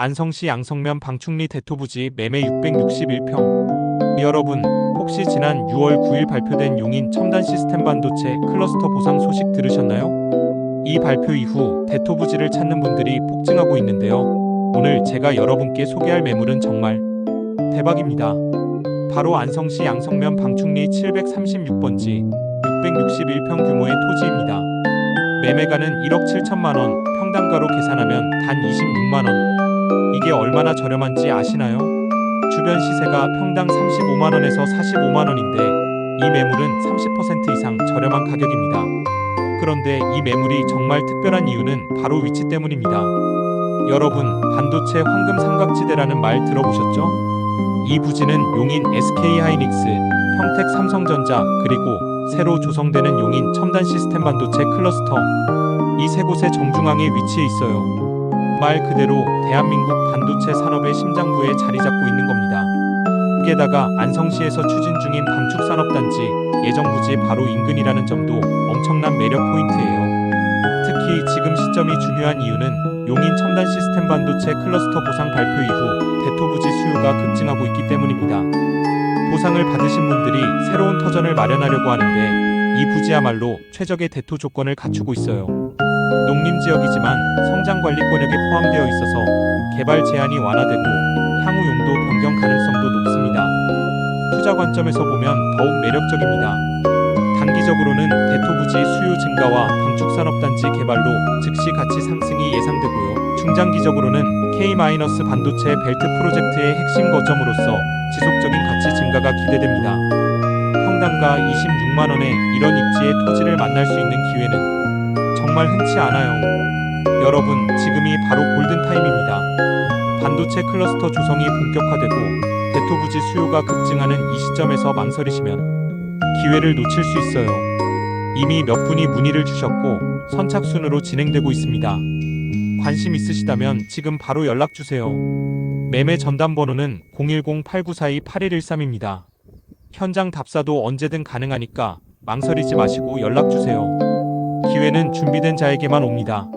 안성시 양성면 방충리 대토부지 매매 661평. 여러분, 혹시 지난 6월 9일 발표된 용인 첨단 시스템 반도체 클러스터 보상 소식 들으셨나요? 이 발표 이후 대토부지를 찾는 분들이 폭증하고 있는데요. 오늘 제가 여러분께 소개할 매물은 정말 대박입니다. 바로 안성시 양성면 방충리 736번지 661평 규모의 토지입니다. 매매가는 1억 7천만 원, 평당가로 계산하면 단 26만 원. 이게 얼마나 저렴한지 아시나요? 주변 시세가 평당 35만 원에서 45만 원인데 이 매물은 30% 이상 저렴한 가격입니다. 그런데 이 매물이 정말 특별한 이유는 바로 위치 때문입니다. 여러분, 반도체 황금 삼각지대라는 말 들어보셨죠? 이 부지는 용인 SK 하이닉스, 평택 삼성전자, 그리고 새로 조성되는 용인 첨단 시스템 반도체 클러스터 이 세 곳의 정중앙에 위치해 있어요. 말 그대로 대한민국 반도체 산업의 심장부에 자리 잡고 있는 겁니다. 게다가 안성시에서 추진 중인 방축산업단지 예정 부지 바로 인근이라는 점도 엄청난 매력 포인트예요. 특히 지금 시점이 중요한 이유는 용인 첨단 시스템 반도체 클러스터 보상 발표 이후 대토부지 수요가 급증하고 있기 때문입니다. 보상을 받으신 분들이 새로운 터전을 마련하려고 하는데 이 부지야말로 최적의 대토 조건을 갖추고 있어요. 농림 지역이지만 성장 관리 권역에 포함되어 있어서 개발 제한이 완화되고 향후 용도 변경 가능성도 높습니다. 투자 관점에서 보면 더욱 매력적입니다. 단기적으로는 대토부지 수요 증가와 방축산업단지 개발로 즉시 가치 상승이 예상되고요. 중장기적으로는 K-반도체 벨트 프로젝트의 핵심 거점으로서 지속적인 가치 증가가 기대됩니다. 평당가 26만 원에 이런 입지의 토지를 만날 수 있는 기회는 정말 흔치 않아요. 여러분, 지금이 바로 골든타임입니다. 반도체 클러스터 조성이 본격화되고 대토부지 수요가 급증하는 이 시점에서 망설이시면 기회를 놓칠 수 있어요. 이미 몇 분이 문의를 주셨고 선착순으로 진행되고 있습니다. 관심 있으시다면 지금 바로 연락 주세요. 매매 전담 번호는 010-8942-8113입니다. 현장 답사도 언제든 가능하니까 망설이지 마시고 연락 주세요. 기회는 준비된 자에게만 옵니다.